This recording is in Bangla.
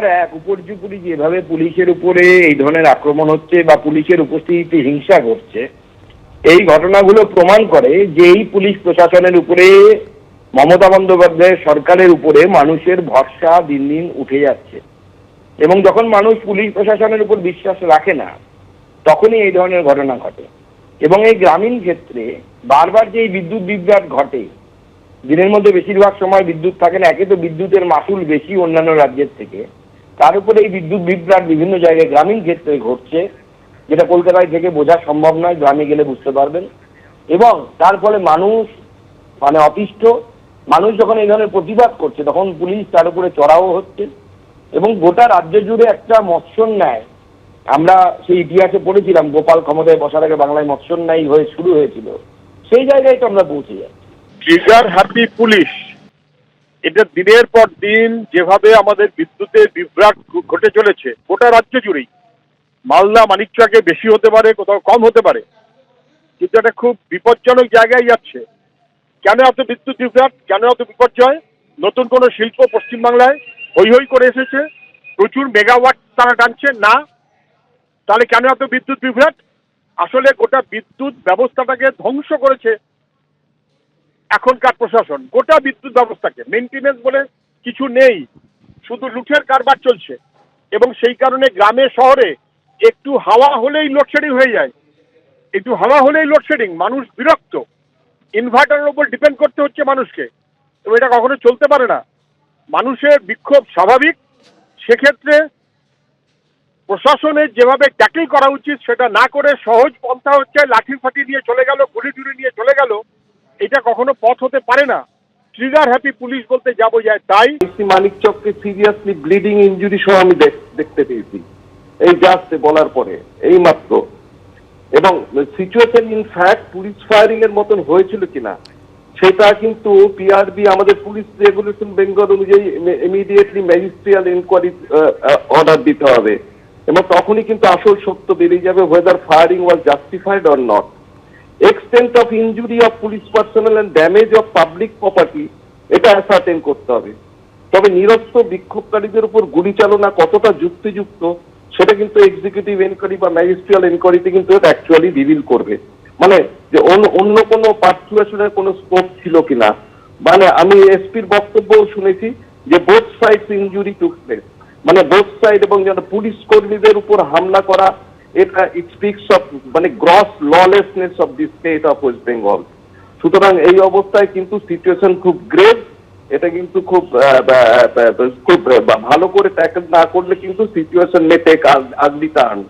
পর এক উপর্যুপুরি যেভাবে পুলিশের উপরে এই ধরনের আক্রমণ হচ্ছে বা পুলিশের উপস্থিতিতে হিংসা ঘটছে, এই ঘটনাগুলো প্রমাণ করে যে এই পুলিশ প্রশাসনের উপরে, মমতা বন্দ্যোপাধ্যায়ের সরকারের উপরে মানুষের ভরসা দিন দিন উঠে যাচ্ছে। এবং যখন মানুষ পুলিশ প্রশাসনের উপর বিশ্বাস রাখে না, তখনই এই ধরনের ঘটনা ঘটে। এবং এই গ্রামীণ ক্ষেত্রে বারবার যে এই বিদ্যুৎ বিভ্রাট ঘটে, দিনের মধ্যে বেশিরভাগ সময় বিদ্যুৎ থাকে না, একে তো বিদ্যুতের মাসুল বেশি অন্যান্য রাজ্যের থেকে। তার উপরে এই বিদ্যুৎ বিভ্রাট বিভিন্ন জায়গায় গ্রামীণ ক্ষেত্রে ঘটছে, যেটা কলকাতায় থেকে বোঝা সম্ভব নয়, গ্রামে গেলে বুঝতে পারবেন। এবং তার ফলে মানুষ মানে অতিষ্ঠ, মানুষ যখন এই ধরনের প্রতিবাদ করছে, তখন পুলিশ তার উপরে চড়াও হচ্ছে। এবং গোটা রাজ্য জুড়ে একটা মৎস্যন ন্যায়, আমরা সেই ইতিহাসে পড়েছিলাম, গোপাল ক্ষমতায় বসার আগে বাংলায় মৎস্যন ন্যায় হয়ে শুরু হয়েছিল। সেই জায়গায় তো আমরা পৌঁছে যাচ্ছি। ট্রিগার হ্যাপি পুলিশ এটা দিনের পর দিন যেভাবে আমাদের বিদ্যুতের বিভ্রাট ঘটে চলেছে, গোটা রাজ্য জুড়েই। মালদা, মানিকচকে বেশি হতে পারে, কোথাও কম হতে পারে। কিন্তু এটা খুব বিপজ্জনক জায়গায় যাচ্ছে। কেন এত বিদ্যুৎ বিভ্রাট? কেন এত বিপর্যয়? নতুন কোনো শিল্প পশ্চিমবাংলায় হই হই করে এসেছে? প্রচুর মেগাওয়াট তারা টানছে? না। তাহলে কেন এত বিদ্যুৎ বিভ্রাট? আসলে গোটা বিদ্যুৎ ব্যবস্থাটাকে ধ্বংস করেছে। এখনকার প্রশাসন, গোটা বিদ্যুৎ ব্যবস্থাকে মেনটেনেন্স বলে কিছু নেই, শুধু লুঠের কারবার চলছে। এবং সেই কারণে গ্রামে, শহরে একটু হাওয়া হলেই লোডশেডিং হয়ে যায়। একটু হাওয়া হলেই লোডশেডিং মানুষ বিরক্ত। ইনভার্টারের উপর ডিপেন্ড করতে হচ্ছে মানুষকে। এবং এটা কখনো চলতে পারে না। মানুষের বিক্ষোভ স্বাভাবিক। সেক্ষেত্রে প্রশাসনের যেভাবে ট্যাকেল করা উচিত, সেটা না করে সহজ পন্থা হচ্ছে লাঠি ফাটি নিয়ে চলে গেল গুলি টুলি নিয়ে চলে গেল। এটা কখনো পথ হতে পারে না। ট্রিগার হ্যাপি পুলিশ বলতে যাব যায় তাই আইসি মানিকচককে সিরিয়াসলি ব্লিডিং ইনজুরি সহ আমি দেখতে পেয়েছি। এই জাস্ট বলার পরে, এই মাত্র। এবং situation in fact police firing এর মতন হয়েছিল কিনা, সেটা কিন্তু পিআরবি আমাদের পুলিশ রেগুলেশন বেঙ্গল অনুযায়ী ইমিডিয়েটলি ম্যাজিস্ট্রিয়াল ইনকোয়ারি অর্ডার দিতে হবে। এবং তখনই কিন্তু আসল সত্য বেরিয়ে যাবে whether firing was justified or not extent of injury of police personnel and damage of public property এটা অ্যাসার্টেন করতে হবে। তবে নিরস্ত বিক্ষোভকারীদের উপর গুলি চালনা কতটা যুক্তিযুক্ত, সেটা কিন্তু এক্সিকিউটিভ এনকোয়ারি বা ম্যাজিস্ট্রিয়াল এনকোয়ারিতে কিন্তু এটা অ্যাকচুয়ালি রিভিল করবে। মানে যে অন্য- কোনো পার্সুয়েশনের কোনো স্কোপ ছিল কিনা। মানে আমি এসপির বক্তব্যও শুনেছি যে বোথ সাইড ইনজুরি টুক মানে বোথ সাইড এবং যেন পুলিশ কর্মীদের উপর হামলা করা এটা ইট স্পিক্স অফ মানে gross lawlessness of the state of West Bengal সুতরাং এই অবস্থায় কিন্তু সিচুয়েশন খুব গ্রেভ এটা কিন্তু খুব খুব ভালো করে ট্যাকেল না করলে কিন্তু situation may take ugly turn